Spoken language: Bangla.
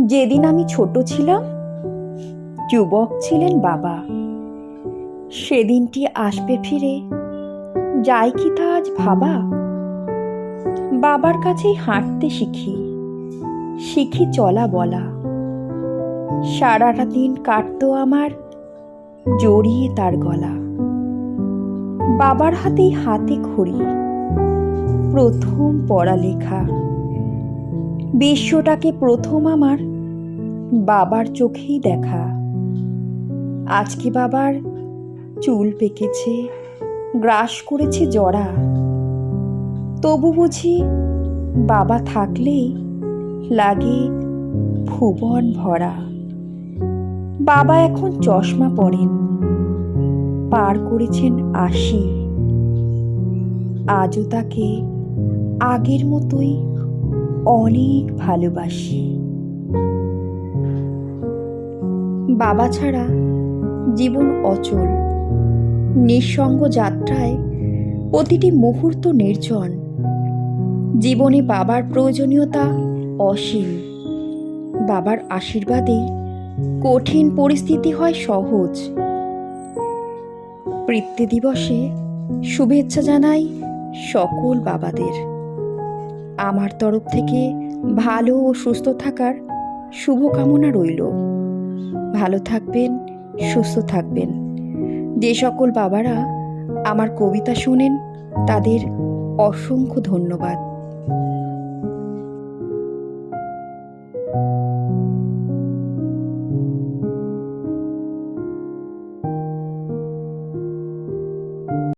যেদিন আমি ছোট ছিলাম, যুবক ছিলেন বাবা। সেদিনটি আসবে ফিরে, যাই কি তা আজ ভাবা? বাবার কাছেই হাঁটতে শিখি শিখি চলা বলা। সারাটা দিন কাটতো আমার, জড়িয়ে তার গলা। বাবার হাতেই হাতে খড়ি প্রথম পড়ালেখা। বিশ্বটাকে প্রথম আমার, বাবার চোখেই দেখা। আজকে বাবার চুল পেকেছে, গ্রাস করেছে জড়া তবু বুঝি বাবা থাকলেই লাগে ভুবন ভরা। বাবা এখন চশমা পরেন, পার করেছেন আশি। আজও তাকে আগের মতোই অনেক ভালোবাসি। বাবা ছাড়া জীবন অচল। নিঃসঙ্গ যাত্রায় প্রতিটি মুহূর্ত নির্জন। জীবনে বাবার প্রয়োজনীয়তা অসীম। বাবার আশীর্বাদে কঠিন পরিস্থিতি হয় সহজ। পিতৃ দিবসে শুভেচ্ছা জানাই সকল বাবাদের। আমার তরফ থেকে ভালো ও সুস্থ থাকার শুভকামনা রইল। ভালো থাকবেন, সুস্থ থাকবেন। যে সকল বাবারা আমার কবিতা শোনেন, তাদের অসংখ্য ধন্যবাদ।